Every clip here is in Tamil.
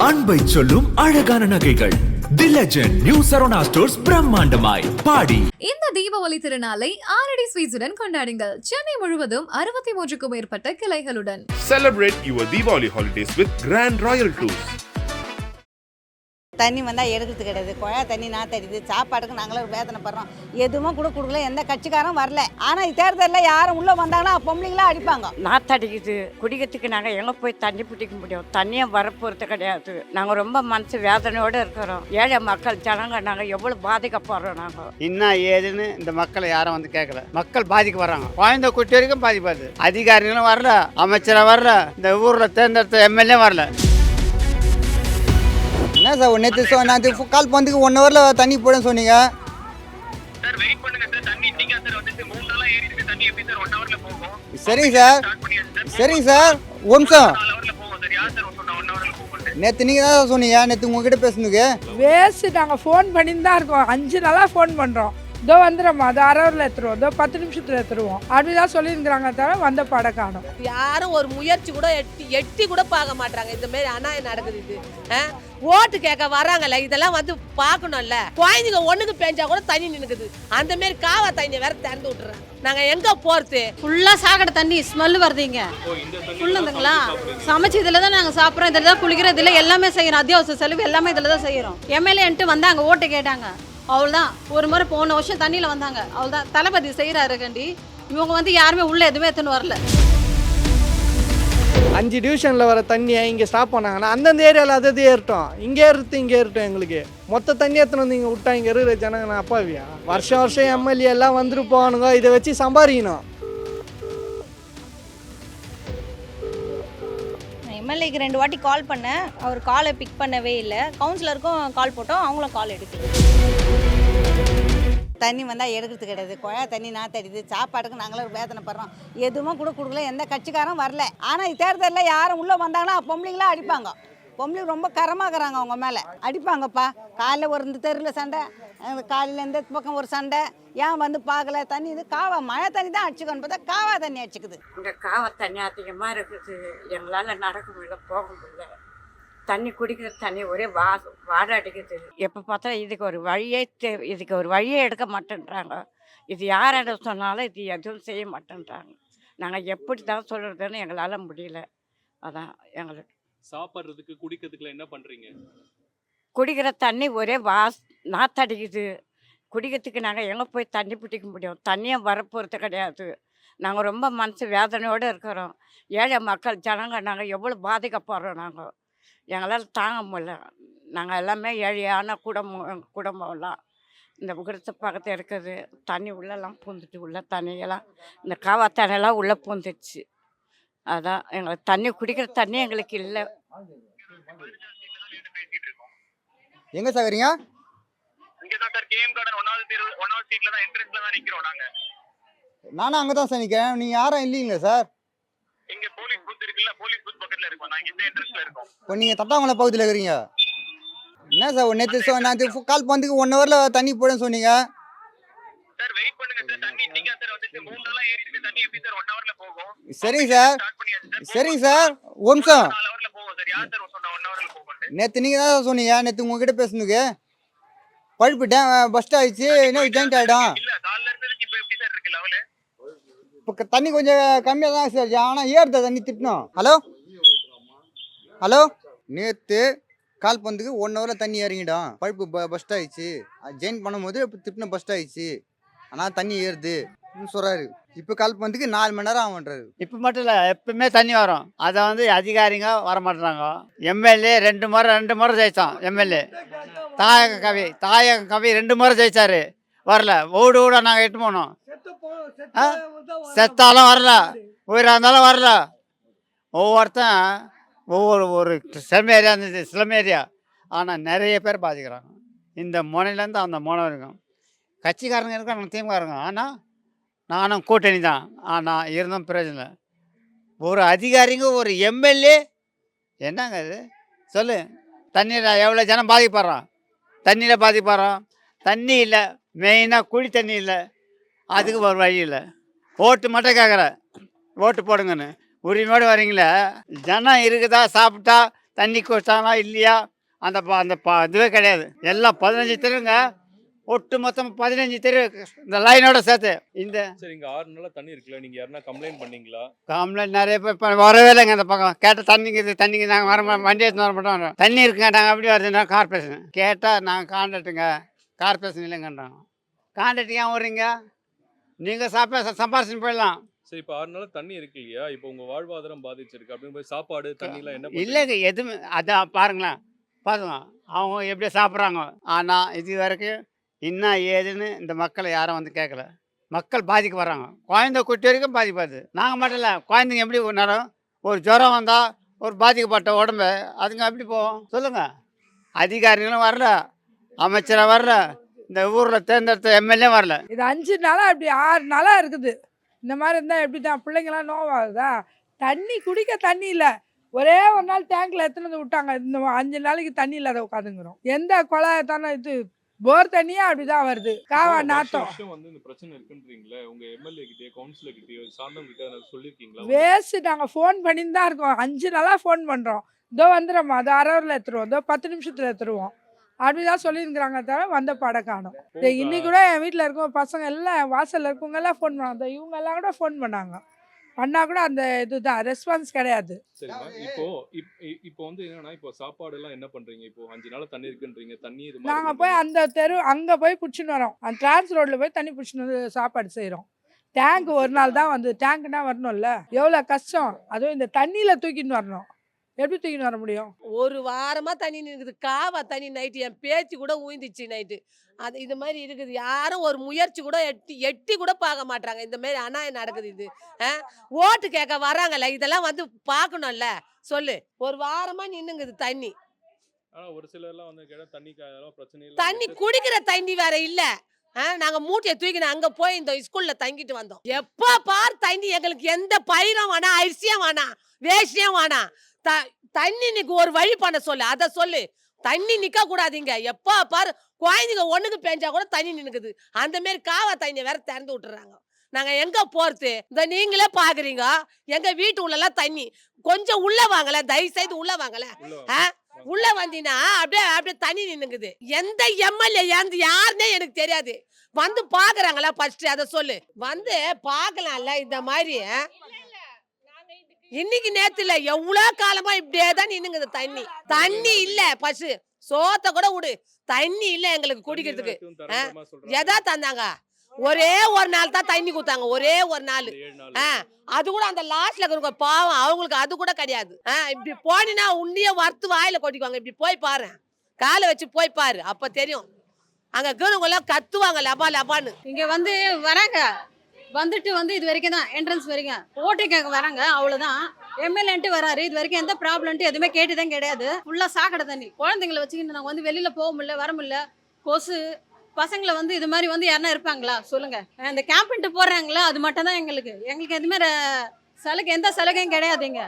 அன்பை சொல்லும் அழகான நகைகள். The Legend new Saravana stores பிரம்மாண்டமாய். பாடி. இந்த தீபாவளி திருநாளை ஆரடி ஸ்வீட்ஸுடன் கொண்டாடுங்கள். சென்னை முழுவதும் அறுபத்தி மூன்றுக்கும் மேற்பட்ட கிளைகளுடன். Celebrate your Diwali holidays with Grand Royal Tours. தண்ணி வந்தால் எடுக்கிறது கிடையாது. குழா தண்ணி நான் தெரியுது சாப்பாடுக்கு நாங்களும் வேதனைப்படுறோம் எதுவுமே கூட கொடுக்கல. எந்த கட்சிக்காரும் வரல. ஆனால் தேர்தலில் யாரும் உள்ளே வந்தாங்கன்னா பொம்பளைங்களாம் அடிப்பாங்க. நாத்தடிக்குது குடிக்கிறதுக்கு நாங்கள் எங்கே போய் தண்ணி பிடிக்க முடியும்? தண்ணியை வரப்போகிறது கிடையாது. நாங்கள் ரொம்ப மனசு வேதனையோடு இருக்கிறோம். ஏழை மக்கள் ஜனங்க நாங்கள் எவ்வளோ பாதிக்கப்படுறோம் நாங்கள் என்ன ஏதுன்னு இந்த மக்களை யாரும் வந்து கேட்கல மக்கள் பாதிக்க வர்றாங்க குழந்தை குட்டி வரைக்கும் பாதிப்பாது அதிகாரிகளும் வரல. அமைச்சரை வரல. இந்த ஊரில் தேர்ந்தெடுத்த எம்எல்ஏ வரல. என்ன சார் நேற்று சொ நேற்று கால் பண்ணதுக்கு ஒன் ஹவரில் தண்ணி போடுன்னு சொன்னீங்க. சார் வெயிட் பண்ணுங்க சார் தண்ணி இன்னைக்கு சார் வந்துச்சு மூணு நாளா ஏறி இருக்கு தண்ணி எப்படி சார் ஒன் ஹவர்ல போகும். சரிங்க சார். சரிங்க சார். ஒரு நிமிஷம். நாலு ஹவர்ல போகும் சார். யார் சார் சொன்னா ஒன் ஹவர்ல போகும் நேற்று நீங்கள் தான் சொன்னீங்க. நேற்று உங்ககிட்ட பேசுனதுக்கு. வேஸ்ட் நாங்கள் ஃபோன் பண்ணின்னு தான் இருக்கோம். அஞ்சு நாளாக ஃபோன் பண்ணுறோம் இதோ வந்துடும்மா அது அரை ஹவரில் எடுத்துருவோம். இதோ பத்து நிமிஷத்தில் எடுத்துருவோம். அப்படிதான் சொல்லியிருக்கிறாங்க தவிர வந்த படம் காணும். யாரும் ஒரு முயற்சி கூட எட்டி எட்டி கூட பார்க்க மாட்டாங்க இந்த மாதிரி அநியாயம் நடக்குது இது. ஆ? ஓட்டு கேட்க வராங்கல்ல. இதெல்லாம் வந்து பார்க்கணும்ல. குழந்தைங்க ஒண்ணுக்கு பேஞ்சா கூட தண்ணி நின்னுக்குது. அந்த மாதிரி காவா தண்ணியை வேற திறந்து விட்டுறேன். நாங்க எங்க போறது? ஃபுல்லாக சாக்கடை தண்ணி ஸ்மெல் வருதுங்க ஃபுல்லுங்களா சமைச்சு இதில் தான் நாங்கள் சாப்பிட்றோம். இதில் தான் குளிக்கிறோம். இதில் எல்லாமே செய்கிறோம் அத்தியாவசிய செலவு எல்லாமே இதில் தான் செய்கிறோம் எம்எல்ஏன்ட்டு வந்தாங்க ஓட்டு கேட்டாங்க. அவ்வளோதான் ஒரு முறை போன வருஷம் தண்ணியில் வந்தாங்க. அவ்வளோதான் தளபதி செய்கிறாரு கண்டி. இவங்க வந்து யாருமே உள்ளே எதுவுமே எடுத்துன்னு வரல. அஞ்சு டிவிஷனில் வர தண்ணியை இங்கே ஸ்டாப் பண்ணாங்கன்னா அந்தந்த ஏரியாவில் அது அது ஏறட்டும். இங்கே ஏறுத்து இங்கே ஏறட்டும் எங்களுக்கு. மொத்த தண்ணி எத்தனை வந்து இங்கே விட்டா இங்கே இருக்கிற ஜனங்க நான் அப்பாவியா? வருஷம் வருஷம் எம்எல்ஏ எல்லாம் வந்துட்டு போகணுங்க. இதை வச்சு சம்பாதிக்கணும். எம்எல்ஏக்கு ரெண்டு வாட்டி கால் பண்ணேன். அவர் காலை பிக் பண்ணவே இல்லை. கவுன்சிலருக்கும் கால் போட்டோம். அவங்களும் கால் எடுக்கல. தண்ணி வந்தால் எடுக்கிறது கிடையாது. குழா தண்ணி நான் தெரியுது சாப்பாடுக்கு நாங்களும் வேதனைப்படுறோம் எதுவுமே கூட கொடுக்கல. எந்த கட்சிக்காரும் வரல. ஆனால் தேர்தலில் யாரும் உள்ளே வந்தாங்கன்னா பொம்பளைங்களாம் அடிப்பாங்க. பொம்பளை ரொம்ப கரமாக்குறாங்க அவங்க மேலே. அடிப்பாங்கப்பா. காலைல ஒரு இந்த தெருவில் சண்டை காலையில் இந்த பக்கம் ஒரு சண்டை. ஏன் வந்து பார்க்கல? தண்ணி இது காவா மழை தண்ணி தான் அடிச்சுக்கணும் பார்த்தா காவா தண்ணி அடிச்சுக்குது. இங்கே காவா தண்ணி அதிகமாக இருக்குது. எங்களால் நடக்க முடியல போக முடியல. தண்ணி குடிக்கிற தண்ணி ஒரே வா வாட அடிக்குது. எப்போ பார்த்தா இதுக்கு ஒரு வழியே தே இதுக்கு ஒரு வழியே எடுக்க மாட்டேன்றாங்க. இது யாரிடம் சொன்னாலும் இது எதுவும் செய்ய மாட்டேன்றாங்க. நாங்கள் எப்படி தான் சொல்கிறதுன்னு எங்களால் முடியல. அதான் எங்களுக்கு. சாப்பிட்றதுக்கு குடிக்கிறதுக்குலாம் என்ன பண்ணுறீங்க குடிக்கிற தண்ணி ஒரே வாஸ் நாத்தடிக்குது. குடிக்கிறதுக்கு நாங்கள் எங்கே போய் தண்ணி பிடிக்க முடியும்? தண்ணியும் வரப்போகிறது கிடையாது. நாங்கள் ரொம்ப மனசு வேதனையோடு இருக்கிறோம். ஏழை மக்கள் ஜனங்க நாங்கள் எவ்வளோ பாதிக்கப்படுறோம் நாங்கள் எங்களால் தாங்க முடியல. நாங்கள் எல்லாமே ஏழையான குடும்பம் குடும்பம்லாம் இந்த குடிசை பக்கத்தில் இருக்குது. தண்ணி உள்ளெல்லாம் பூந்துட்டு உள்ள தண்ணியெல்லாம் இந்த காவா தண்ணியெல்லாம் உள்ளே பூந்துச்சு அதான் எங்களுக்கு தண்ணி குடிக்கிற தண்ணி எங்களுக்கு இல்லை. எங்கே சார் வரீங்க இங்க தான் சார் கேம் கார்டன் ஒன்னாவது தெரு ஒன்னாவது சீட்ல தான் என்ட்ரன்ஸ்ல தான் நிக்கிறோம் நாங்க. நானும் அங்கே தான் சார் நிற்கிறேன் நீங்கள் யாரும் இல்லைங்களா சார்? இங்க போலீஸ் பூத் இருக்குல்ல போலீஸ் பூத் பக்கத்துல இருக்கோம். நாங்க இந்த என்ட்ரன்ஸ்ல இருக்கோம். இப்போ நீங்கள் தட்டாமலை பக்கத்தில் இருக்கிறீங்க என்ன சார் நேற்று நேற்று கால் பண்ணதுக்கு ஒன் ஹவரில் தண்ணி போடுன்னு சொன்னீங்க. சார் வெயிட் பண்ணுங்க சார் தண்ணி இன்னைக்கு சார் வந்துச்சு. மூணு நாளா ஏறி இருக்கு தண்ணி எப்படி சார் ஒன் ஹவர்ல போகும் சரிங்க சார் சார் சரிங்க சார் ஒரு நிமிஷம். ஹவர்ல போகும் சார் யார் சார் சொன்னா ஒன் ஹவர்ல போகும் நேற்று நீங்கள் தான் சொன்னீங்க. நேற்று உங்ககிட்ட பேசுனதுக்கு. பழுப்பு டேம் பஸ்ட் ஆயிடுச்சு. இன்னும் ஜாயிண்ட் ஆகிடும் இல்ல காலைல இருந்ததுக்கு இப்ப எப்படி சார் இருக்கு லெவலு இப்போ தண்ணி கொஞ்சம் கம்மியாக தான் சார் ஆனால் ஏறுதா தண்ணி திட்டணும். ஹலோ ஹலோ நேற்று கால் பண்ணதுக்கு ஒன் ஹவரில் தண்ணி இறங்கிடும். பழுப்பு பஸ்ட் ஆயிடுச்சு. ஜாயின் பண்ணும்போது இப்போ திட்டின பஸ்ட் ஆயிடுச்சு. ஆனால் தண்ணி ஏறுது சொல்கிறாரு இப்போ கால் பண்ணதுக்கு நாலு மணி நேரம் ஆகுன்றாரு இப்போ மட்டும் இல்லை எப்பவுமே தண்ணி வரும். அதை வந்து அதிகாரிங்க வர மாட்டுறாங்க எம்எல்ஏ ரெண்டு முறை ரெண்டு முறை ஜெயித்தான் எம்எல்ஏ. தாயக கவி தாயக கவி ரெண்டு முறை ஜெயிச்சாரு. வரல. ஓடு ஓட நாங்கள் எட்டு போனோம். ஆ? செத்தாலும் வரல. உயிராக இருந்தாலும் வரல. ஒவ்வொருத்தன் ஒவ்வொரு ஒரு ஸ்லம் ஏரியா இருந்துச்சு சிலம் ஏரியா. ஆனால் நிறைய பேர் பாதிக்கிறாங்க. இந்த முனையிலேருந்து அந்த முனை இருக்கும் கட்சிக்காரங்க இருக்காங்க திமுககாரங்க ஆனால் நானும் கூட்டணி தான். ஆனால் இருந்தும் பிரச்சனை இல்லை. ஒரு அதிகாரிங்க ஒரு எம்எல்ஏ என்னங்க இது? சொல்லு. தண்ணியில் எவ்வளோ ஜனம் பாதிப்படுறான் தண்ணியில் பாதிப்படுறோம் தண்ணி இல்லை. மெயினாக குழி தண்ணி இல்லை. அதுக்கு ஒரு வழி இல்லை. ஓட்டு மட்டும் கேட்குற. ஓட்டு போடுங்கன்னு. உரிமையோடு வரீங்களே. ஜனம் இருக்குதா சாப்பிட்டா தண்ணி குடிச்சானா இல்லையா? அந்த ப- அந்த ப- இதுவே கிடையாது. எல்லாம் பதினஞ்சு தெருங்க. ஒட்டு மொத்தம் பதினஞ்சு தெரு இந்த லைனோட சேர்த்து. இந்த சரி இங்க ஆறு நாளா தண்ணி இருக்குல்ல நீங்க யாருன்னா கம்ப்ளைண்ட் பண்ணீங்களா? கம்ப்ளைண்ட் நிறைய பேர் இப்போ வரவே இல்லைங்க இந்த பக்கம். கேட்டால் தண்ணிக்குது தண்ணிக்கு நாங்கள் வர வண்டி எடுத்து வர மாட்டோம். தண்ணி இருக்குங்க நாங்கள் எப்படி வருதுன்னா கார்பரேஷன் கேட்டால் நாங்கள் கான்ட்ராக்டுங்க கார்பரேஷன் இல்லைங்கன்றாங்க. கான்ட்ராக்ட் ஏன் வர்றீங்க? நீங்கள் சாப்பா சம்பாரிச்சு போயிடலாம். சரி இப்போ ஆறு நாளா தண்ணி இருக்கு இல்லையா? இப்போ உங்க வாழ்வாதாரம் பாதிச்சிருக்கு. அப்படின்னு போய் சாப்பாடு தண்ணி எல்லாம் என்ன? இல்லைங்க எதுவுமே. அதான் பாருங்களேன். பாருங்க. அவங்க எப்படி சாப்பிட்றாங்க. ஆனால் இது வரைக்கும் என்ன ஏதுன்னு இந்த மக்களை யாரும் வந்து கேட்கல மக்கள் பாதிக்க வர்றாங்க குழந்தை குட்டி வரைக்கும் பாதிப்பாது நாங்கள் மட்டும் இல்லை குழந்தைங்க எப்படி நடம் ஒரு ஜுரம் வந்தால் ஒரு பாதிக்கப்பட்ட உடம்பு அதுங்க எப்படி போவோம் சொல்லுங்கள் அதிகாரிகளும் வரல அமைச்சராக வரல இந்த ஊரில் தேர்ந்தெடுத்த எம்எல்ஏ வரல. இது அஞ்சு நாளாக இப்படி ஆறு நாளாக இருக்குது. இந்த மாதிரி இருந்தால் எப்படி தான் பிள்ளைங்களாம் நோவாகுதா? தண்ணி குடிக்க தண்ணி இல்லை. ஒரே ஒரு நாள் டேங்க்ல எத்தனை வந்து விட்டாங்க. இந்த அஞ்சு நாளைக்கு தண்ணி இல்லாத உட்காந்துங்கிறோம். எந்த குழாய் தானே இது போர் தண்ணியே அப்படிதான் வருது. காவா நாத்தம். வேஸ்ட் நாங்கள் ஃபோன் பண்ணின்னு தான் இருக்கோம். அஞ்சு நாளாக ஃபோன் பண்ணுறோம் இதோ வந்துடுறோம்மா. அதோ அரை ஹவரில் எடுத்துருவோம். இதோ பத்து நிமிஷத்தில் எடுத்துருவோம். அப்படிதான் சொல்லியிருக்கிறாங்க தவிர வந்த படம் காணும். இன்னைக்கு கூட என் வீட்டில் இருக்க பசங்க எல்லாம் வாசலில் இருக்கவங்க எல்லாம் ஃபோன் பண்ணாங்க. இவங்க எல்லாம் கூட ஃபோன் பண்ணாங்க. பண்ணா கூட அந்த இதுதான். ரெஸ்பான்ஸ் கிடையாது. சரிம்மா. இப்போ இப்- இப்போ வந்து என்னன்னா இப்போ சாப்பாடு எல்லாம் என்ன பண்றீங்க? இப்போ அஞ்சு நாள் தண்ணி இருக்குன்றீங்க. தண்ணி இது மாதிரி நாங்கள் போய் அந்த தெரு அங்கே போய் பிடிச்சின்னு வரோம். அந்த டிரான்ஸ் ரோட்டில் போய் தண்ணி பிடிச்சின்னு வந்து சாப்பாடு செய்கிறோம் டேங்க் ஒரு நாள் தான் வந்து டேங்க்னா வரணும்ல? எவ்வளோ கஷ்டம்? அதுவும் இந்த தண்ணியில் தூக்கின்னு வரணும். எப்படி தூக்கின்னு வர முடியும்? ஒரு வாரமா தண்ணி நிற்குது காவா தண்ணி நைட்டு என் பேச்சு கூட ஊந்திச்சு நைட்டு அது இது மாதிரி இருக்குது. யாரும் ஒரு முயற்சி கூட எட்டி எட்டி கூட பார்க்க மாட்டாங்க இந்த மாதிரி அநியாயம் நடக்குது இது? ஓட்டு கேட்க வராங்கல்ல இதெல்லாம் வந்து பார்க்கணும்ல. சொல்லு. ஒரு வாரமா நின்னுங்குது தண்ணி. ஆனா ஒரு சிலர் எல்லாம் வந்து கேட்டா தண்ணி அதெல்லாம் பிரச்சனை இல்லை தண்ணி குடிக்கிற தண்ணி வேற இல்ல. ஆ, நாங்க மூட்டையை தூக்கின அங்க போய் இந்த ஸ்கூல்ல தங்கிட்டு வந்தோம். எப்ப பார் தண்ணி எங்களுக்கு எந்த பயிரும் வேணாம் அரிசியும் வேணாம் வேஷ்டியும் வேணாம் த தண்ணி நிக்கு ஒரு வழி பண்ண சொல்லு. அதை சொல்லு. தண்ணி நிக்க கூடாதீங்க. எப்ப பார் குழந்தைங்க ஒண்ணுக்கு பெஞ்சா கூட தண்ணி நின்னுக்குது. அந்த மாதிரி காவா தண்ணி வேற திறந்து விட்டுறாங்க. நாங்க எங்க போறது? இந்த நீங்களே பாக்குறீங்க. எங்க வீட்டு உள்ளலாம் தண்ணி. கொஞ்சம் உள்ள வாங்கல தயவு செய்து உள்ள வாங்கல. ஆ? உள்ள வந்தீங்கன்னா அப்படியே அப்படியே தண்ணி நின்னுக்குது. எந்த எம்எல்ஏ எந்த யாருன்னே எனக்கு தெரியாது. வந்து பாக்குறாங்களா ஃபர்ஸ்ட் அதை சொல்லு. வந்து பார்க்கலாம்ல இந்த மாதிரி. இன்னைக்கு நேத்து இல்ல எவ்வளவு காலமா இப்படியே தான் நின்னுங்குது தண்ணி. தண்ணி இல்ல பசு. சோத்த கூட விடு. தண்ணி இல்ல எங்களுக்கு குடிக்கிறதுக்கு. எதா தந்தாங்க? ஒரே ஒரு நாள் தான் தண்ணி கொடுத்தாங்க ஒரே ஒரு நாள். ஆ அது கூட அந்த லாஸ்ட்ல இருக்கிறவங்க பாவம் அவங்களுக்கு அது கூட கிடையாது. ஆ இப்படி போனினா உன்னையே வறுத்து வாயில கொட்டிக்குவாங்க. இப்படி போய் பாரு. காலை வச்சு போய் பாரு அப்ப தெரியும். அங்க இருக்கிறவங்க எல்லாம் கத்துவாங்க லபா லபான்னு. இங்கே வந்து வராங்க. வந்துட்டு வந்து இது வரைக்கும் தான் என்ட்ரன்ஸ் வரைக்கும். ஓட்டு கேட்க வராங்க அவ்வளோதான் எம்எல்ஏன்ட்டு வராரு இது வரைக்கும் எந்த ப்ராப்ளம்ட்டு எதுவுமே கேட்டுதான் கிடையாது. ஃபுல்லாக சாக்கடை தண்ணி. குழந்தைங்களை வச்சுக்கிட்டு நாங்கள் வந்து வெளியில் போக முடியல வர முடியல. கொசு பசங்களை வந்து இது மாதிரி வந்து யாருன்னா இருப்பாங்களா? சொல்லுங்க. இந்த கேம்பின்ட்டு போடுறாங்களா? அது மட்டும் தான் எங்களுக்கு. எங்களுக்கு எதுவுமே சலுகை எந்த சலுகையும் கிடையாதுங்க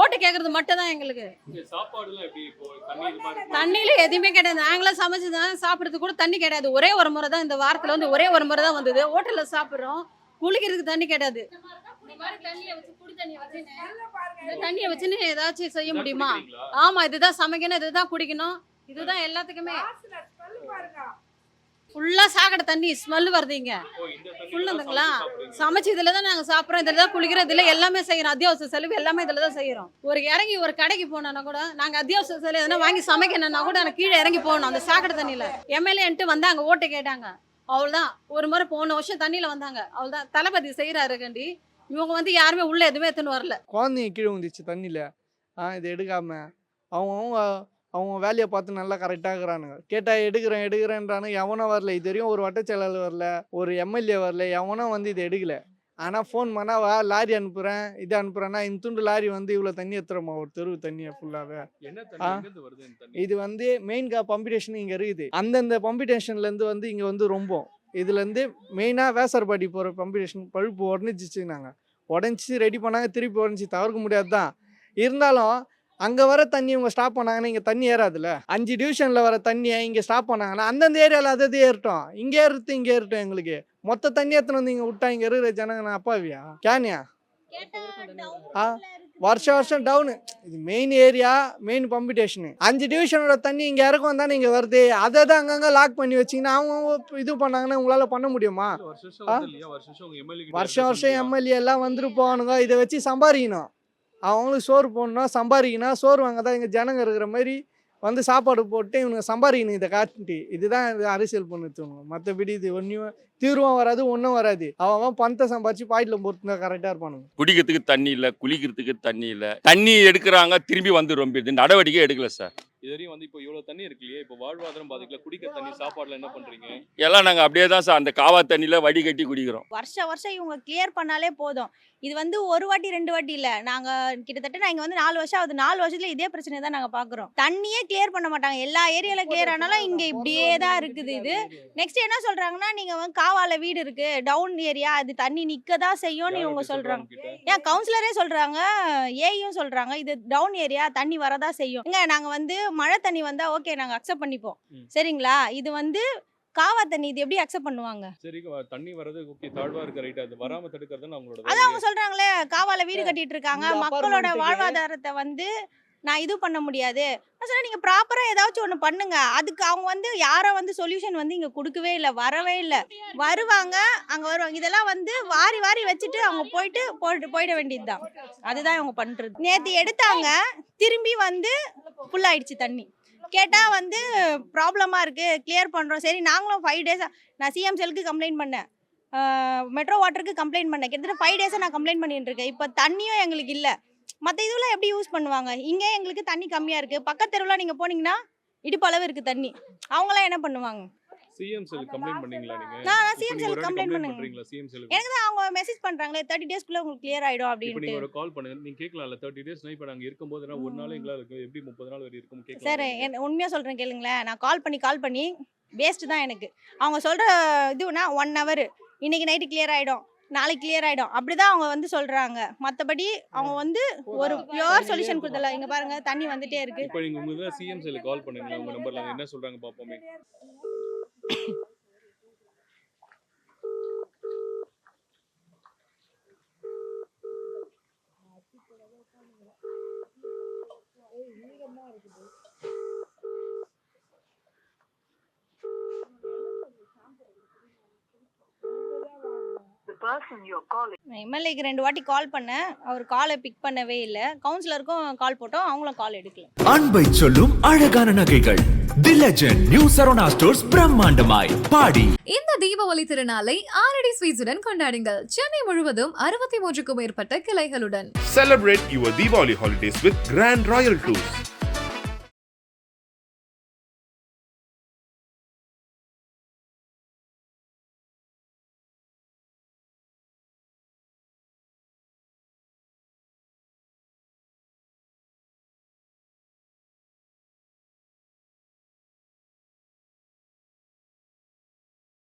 ஓட்டு கேட்கறது மட்டும் தான் எங்களுக்கு. இங்க சாப்பாடு எல்லாம் எப்படி இப்போ தண்ணி இது மாதிரி தண்ணியில எதுவுமே கிடையாது. நாங்களாம் சமைச்சு தான் சாப்பிட்றதுக்கு கூட தண்ணி கிடையாது. ஒரே ஒரு முறை தான் இந்த வாரத்தில் வந்து ஒரே ஒரு முறை தான் வந்தது. ஹோட்டலில் சாப்பிட்றோம். குளிக்கிறதுக்கு தண்ணி கிடையாது. இந்த மாதிரி தண்ணியை வச்சு குடி தண்ணியை வச்சு இந்த தண்ணியை வச்சுன்னு ஏதாச்சும் செய்ய முடியுமா? ஆமா இதுதான் சமைக்கணும் இதுதான் குடிக்கணும். இதுதான் எல்லாத்துக்குமே. ஃபுல்லாக சாக்கடை தண்ணி ஸ்மெல் வருதுங்க ஓ, ஃபுல்லுங்களா சமைச்சு இதில் தான் நாங்கள் சாப்பிட்றோம். இதில் தான் குளிக்கிறோம் இதில் எல்லாமே செய்கிறோம் அத்தியாவசிய செலவு எல்லாமே இதில் தான் செய்கிறோம் ஒரு இறங்கி ஒரு கடைக்கு போனோன்னா கூட நாங்கள் அத்தியாவசிய செலவு எதனா வாங்கி சமைக்கணும்னா கூட எனக்கு கீழே இறங்கி போகணும் அந்த சாக்கடை தண்ணியில். எம்எல்ஏன்ட்டு வந்தாங்க ஓட்டு கேட்டாங்க. அவ்வளோதான் ஒரு முறை போன வருஷம் தண்ணியில் வந்தாங்க. அவ்வளோதான் தளபதி செய்கிறாரு கண்டி. இவங்க வந்து யாருமே உள்ளே எதுவுமே எடுத்துன்னு வரல. குழந்தைங்க கீழே வந்துச்சு தண்ணியில். ஆ இது எடுக்காமல் அவங்க அவங்க அவங்க வேலையை பார்த்து நல்லா கரெக்டாக இருக்கிறானுங்க. கேட்டால் எடுக்கிறேன் எடுக்கிறேன்றானு எவனும் வரல. இது வரையும் ஒரு வட்டச் செயலாளர் வரல ஒரு எம்எல்ஏ வரல எவனும் வந்து இதை எடுக்கல. ஆனால் ஃபோன் பண்ணால் வா லாரி அனுப்புகிறேன் இது அனுப்புகிறேன்னா இந்த துண்டு லாரி வந்து இவ்வளோ தண்ணி எடுத்துறோமா ஒரு தெருவு தண்ணியை ஃபுல்லாகவே ஆ. இது வந்து மெயின் கா பம்பிடேஷன் இங்கே இருக்குது. அந்தந்த பம்பிடேஷன்லேருந்து வந்து இங்கே வந்து ரொம்ப இதுலேருந்து மெயினாக வேசர்பாடி போகிற பம்பிடேஷன் பழுப்பு உடஞ்சிச்சு நாங்கள் உடஞ்சி ரெடி பண்ணாங்க திருப்பி உடஞ்சி தவிர்க்க முடியாது தான் இருந்தாலும் அங்கே வர தண்ணி இவங்க ஸ்டாப் பண்ணாங்கன்னா இங்கே தண்ணி ஏறாதுல்ல? அஞ்சு டிவிஷனில் வர தண்ணியை இங்கே ஸ்டாப் பண்ணாங்கன்னா அந்தந்த ஏரியாவில் அது ஏறட்டும். இங்கே ஏறுறது இங்கே ஏறட்டும் எங்களுக்கு. மொத்த தண்ணி எத்தனை வந்து இங்கே விட்டா? இங்கே இருக்கிற ஜனங்க நான் அப்பாவியா? கேனியா ஆ? வருஷம் வருஷம் டவுனு இது மெயின் ஏரியா மெயின் பம்பிடேஷனு அஞ்சு டிவிஷனோட தண்ணி இங்கே இறக்கம் தானே இங்கே வருது. அதை தான் அங்கங்கே லாக் பண்ணி வச்சிங்கன்னா அவங்க இது பண்ணாங்கன்னா உங்களால் பண்ண முடியுமா? வருஷம் வருஷம் எம்எல்ஏ எல்லாம் வந்துட்டு போகணுங்க இதை வச்சு சம்பாதிக்கணும். அவங்களுக்கு சோறு போடணும் சம்பாதிக்கணும் சோறு வாங்க தான் இங்கே ஜனங்க இருக்கிற மாதிரி வந்து சாப்பாடு போட்டு இவனுங்க சம்பாதிக்கணும் இதை காட்டி இதுதான் இது அரசியல் பண்ணுறவங்க மற்றபடி இது ஒன்றும் தீர்வும் வராது ஒன்றும் வராது. அவன் அவன் பணத்தை சம்பாதிச்சு பாயிட்டில் போட்டு கரெக்டாக இருப்பானுங்க. குடிக்கிறதுக்கு தண்ணி இல்லை குளிக்கிறதுக்கு தண்ணி இல்லை. தண்ணி எடுக்கிறாங்க திரும்பி வந்து ரொம்ப நடவடிக்கை எடுக்கல சார். இது வரையும் வந்து இப்போ இவ்வளவு தண்ணி இருக்கு இல்லையா இப்போ வாழ்வாதாரம் பாதிக்கல குடிக்க தண்ணி சாப்பாடுல என்ன பண்றீங்க? எல்லாம் நாங்கள் அப்படியே தான் சார் அந்த காவா தண்ணியில் வடிகட்டி குடிக்கிறோம். வருஷம் வருஷம் இவங்க கிளியர் பண்ணாலே போதும். இது வந்து ஒரு வாட்டி ரெண்டு வாட்டி இல்லை. நாங்கள் கிட்டத்தட்ட நான் இங்கே வந்து நாலு வருஷம் ஆகுது நாலு வருஷத்துல இதே பிரச்சனை தான் நாங்கள் பார்க்குறோம். தண்ணியே கிளியர் பண்ண மாட்டாங்க. எல்லா ஏரியாவில் கிளியர் ஆனாலும் இங்கே இப்படியே தான் இருக்குது இது. நெக்ஸ்ட் என்ன சொல்கிறாங்கன்னா நீங்கள் வந்து காவால வீடு இருக்கு டவுன் ஏரியா அது தண்ணி நிற்க தான் செய்யும்னு இவங்க சொல்கிறாங்க ஏன் கவுன்சிலரே சொல்கிறாங்க ஏயும் சொல்கிறாங்க இது டவுன் ஏரியா தண்ணி வரதா செய்யும். இங்க நாங்கள் வந்து மழை தண்ணி வந்தால் ஓகே நாங்கள் அக்செப்ட் பண்ணிப்போம். சரிங்களா? இது வந்து காவா தண்ணி இது எப்படி அக்செப்ட் பண்ணுவாங்க? சரி தண்ணி வர்றது ஓகே தாழ்வா இருக்க ரைட் அது வராம தடுக்கிறது அவங்களோட அதான் அவங்க சொல்றாங்களே காவால வீடு கட்டிட்டு இருக்காங்க. மக்களோட வாழ்வாதாரத்தை வந்து நான் இது பண்ண முடியாது. நான் சொன்னேன் நீங்கள் ப்ராப்பராக ஏதாச்சும் ஒன்று பண்ணுங்க. அதுக்கு அவங்க வந்து யாரும் வந்து சொல்யூஷன் வந்து இங்கே கொடுக்கவே இல்லை வரவே இல்லை. வருவாங்க அங்கே வருவாங்க. இதெல்லாம் வந்து வாரி வாரி வச்சுட்டு அவங்க போயிட்டு போயிட்டு போயிட வேண்டியதுதான். அதுதான் அவங்க பண்ணுறது நேற்று எடுத்தாங்க திரும்பி வந்து ஃபுல்லாயிடுச்சு தண்ணி. கேட்டால் வந்து ப்ராப்ளமாக இருக்குது கிளியர் பண்ணுறோம் சரி நாங்களும் ஃபைவ் டேஸாக நான் சிஎம் செல்க்கு கம்ப்ளைண்ட் பண்ணேன். மெட்ரோ வாட்டருக்கு கம்ப்ளைண்ட் பண்ணேன். கிட்டத்தட்ட ஃபைவ் டேஸாக நான் கம்ப்ளைண்ட் பண்ணிட்டு இருக்கேன். இப்போ தண்ணியும் எங்களுக்கு இல்லை. மற்ற இதெல்லாம் எப்படி யூஸ் பண்ணுவாங்க? இங்கே எங்களுக்கு தண்ணி கம்மியாக இருக்குது பக்கத்து தெருவில் நீங்கள் போனீங்கன்னா இடுப்பளவு இருக்குது தண்ணி. அவங்களாம் என்ன பண்ணுவாங்க? சிஎம் செல் கம்ப்ளைண்ட் பண்ணீங்களா நீங்க? நான் complaint பண்ணுங்க. பண்றீங்களா? சிஎம் செல் எனக்கு தான் அவங்க மெசேஜ் பண்ணுறாங்களே தேர்ட்டி டேஸ்க்குள்ளே உங்களுக்கு கிளியர் நீங்க அப்படின்ட்டு. ஒரு கால் பண்ணுங்க. நீங்க கேட்கலாம்ல தேர்ட்டி டேஸ் இப்போ நாங்க இருக்கும்போது நான் ஒரு நாள் எங்களால் இருக்கு எப்படி முப்பது நாள் வரை இருக்கும் சார் கேட்கலாம் என் உண்மையாக சொல்கிறேன் கேளுங்களேன். நான் கால் பண்ணி கால் பண்ணி வேஸ்ட்டு தான் எனக்கு. அவங்க சொல்கிற இதுனா ஒன் ஹவர் இன்னைக்கு நைட்டு கிளியர் ஆகிடும் நாளைக்கு கிளியர் ஆகிடும் அப்படி தான் அவங்க வந்து சொல்கிறாங்க மற்றபடி அவங்க வந்து ஒரு பியோர் சொல்யூஷன் கொடுத்தல இங்கே பாருங்க தண்ணி வந்துட்டே இருக்கு. இப்போ நீங்க உங்க சிஎம் செல் கால் பண்ணுங்களா உங்க நம்பர்ல என்ன எம்எல்ஏக்கு ரெண்டு வாட்டி கால் பண்ணேன். அவர் காலை பிக் பண்ணவே இல்லை. கவுன்சிலருக்கும் கால் போட்டோம். அவங்களும் கால் எடுக்கல. அன்பை சொல்லும் அழகான நகைகள். The Legend new Saravana stores பிரம்மாண்டமாய். பாடி. இந்த தீபாவளி திருநாளை ஆரடி ஸ்வீட்ஸுடன் கொண்டாடுங்கள். சென்னை முழுவதும் அறுபத்தி மூன்றுக்கும் மேற்பட்ட கிளைகளுடன். Celebrate your Diwali holidays with Grand Royal Tours.